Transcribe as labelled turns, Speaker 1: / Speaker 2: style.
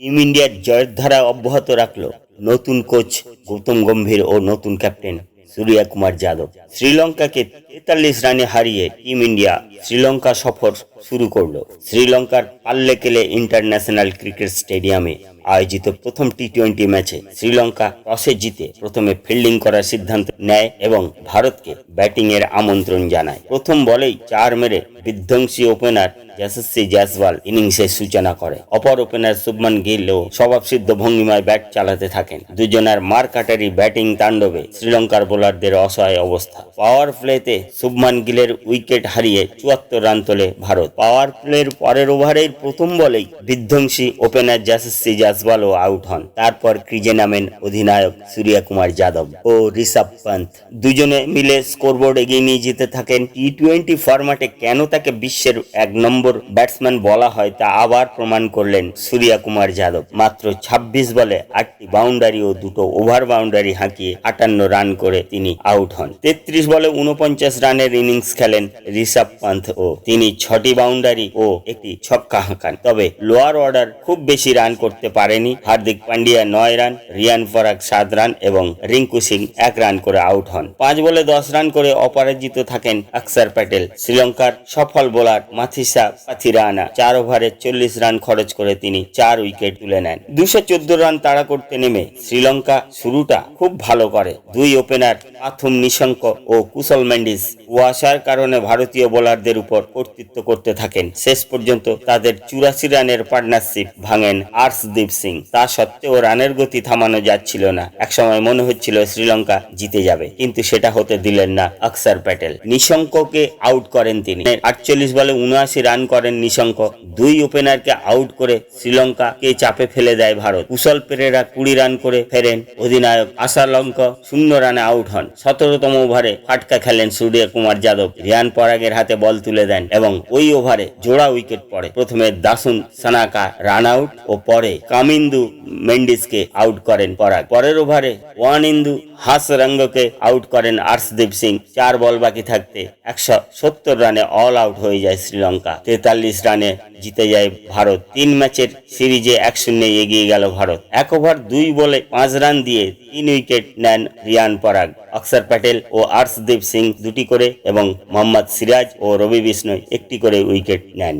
Speaker 1: Team ইন্ডিয়ার জয়ের ধারা অব্যাহত রাখল নতুন কোচ গৌতম গম্ভীর ও নতুন ক্যাপ্টেন সূর্যা কুমার যাদব। শ্রীলঙ্কাকে তেতাল্লিশ রানে হারিয়ে টিম ইন্ডিয়া শ্রীলঙ্কা সফর শুরু করল। শ্রীলঙ্কার পাল্লেকেলে ইন্টারন্যাশনাল ক্রিকেট স্টেডিয়ামে আয়োজিত প্রথম টি টোয়েন্টি ম্যাচে শ্রীলঙ্কা টসে জিতে প্রথমে ফিল্ডিং করার সিদ্ধান্ত নেয় এবং ভারতকে ব্যাটিং এর আমন্ত্রণ জানায়। প্রথম বলেই চার মেরে বিধ্বংসী ওপেনার যশস্বী জয়সওয়াল ইনিংসের সূচনা করে। অপর ওপেনার শুভমান গিলও স্বভাবসিদ্ধ ভঙ্গিমায় ব্যাট চালাতে থাকেন। দুজনের মার কাটারি ব্যাটিং তাণ্ডবে শ্রীলঙ্কার বোলারদের অসহায় অবস্থা। পাওয়ার প্লেতে শুভমান গিলের উইকেট হারিয়ে চুয়াত্তর রান তোলে ভারত। পাওয়ার প্লের পরের ওভারের প্রথম বলেই বিধ্বংসী ওপেনার যশস্বী জয়সওয়ালও আউট হন। তারপর ক্রিজে নামেন অধিনায়ক সূর্যা কুমার যাদব ও ঋষভ পান্ত দুজনে মিলে স্কোরবোর্ড এগিয়ে নিয়ে যেতে থাকেন টি টোয়েন্টি ফরম্যাটে। কেন তাকে বিশ্বের এক নম্বর ব্যাটসম্যান বলা হয় তা আবার প্রমাণ করলেন সূর্যা কুমার যাদব। মাত্র ২৬ বলে আটটি বাউন্ডারি ও দুটো ওভার বাউন্ডারি হাঁকিয়ে আটান্ন রান করে তিনি আউট হন। তেত্রিশ বলে উনপঞ্চাশ রানের ইনিংস খেলেন ঋষভ পান্থ ও তিনি ছটি বাউন্ডারি ও একটি ছক্কা হাঁকান। তবে লোয়ার অর্ডার খুব বেশি রান করতে পারেনি। হার্দিক পান্ডিয়া নয় রান রিয়ান পরাগ সাত রান এবং রিঙ্কু সিং এক রান করে আউট হন। পাঁচ বলে দশ রান করে অপরাজিত থাকেন অক্ষর প্যাটেল। শ্রীলঙ্কার সফল বোলার মাথিসা পাথিরানা চার ওভারে চল্লিশ রান খরচ করে তিনি চার উইকেট তুলে নেন। দুশো রান তাড়া করতে নেমে শ্রীলঙ্কা শুরুটা খুব ভালো করে। দুই ওপেনার পাথুম নিশঙ্ক ও কুশল মেন্ডিস কুয়াশার কারণে ভারতীয় বোলারদের উপর কর্তৃত্ব করতে থাকেন। শেষ পর্যন্ত তাদের চুরাশি রানের পার্টনারশিপ ভাঙেন আর্শদীপ সিং। তা সত্ত্বেও রানের গতি থামানো যাচ্ছিল না। একসময় মনে হচ্ছিল শ্রীলঙ্কা জিতে যাবে, কিন্তু সেটা হতে দিলেন না অক্ষর প্যাটেল। নিশঙ্ককে আউট করেন তিনি। আটচল্লিশ বলে উনআশি রান করেন নিশঙ্ক। দুই ওপেনারকে আউট করে শ্রীলঙ্কাকে চাপে ফেলে দেয় ভারত। কুশল পেরেরা কুড়ি রান করে ফেরেন অধিনায়ক আশালঙ্ক শূন্য রানে আউট হন। সতেরোতম ওভারে ফাটকা খেলেন সূর্য কুমার যাদব। রিয়ান পরাগের হাতে বল তুলে দেন এবং ওই ওভারে জোড়া উইকেট পড়ে। প্রথমে দাসুন সানাকা রান আউট ও পরে কামিন্দু মেন্ডিসকে আউট করেন পরাগ। পরের ওভারে ওয়ান ইন্দু হাস রঙ্গকে আউট করেন আর্শদীপ সিং। চার বল বাকি থাকতে একশো সত্তর রানে অল আউট হয়ে যায় শ্রীলঙ্কা। তেতাল্লিশ রানে জিতে যায় ভারত। তিন ম্যাচের সিরিজে এক শূন্যে এগিয়ে গেল ভারত। এক ওভার, দুই বলে পাঁচ রান দিয়ে তিন উইকেট নেন রিয়ান পরাগ। অক্ষর প্যাটেল ও আর্শদীপ সিং দুটি করে এবং মোহাম্মদ সিরাজ ও রবি বিষ্ণু একটি করে উইকেট নেন।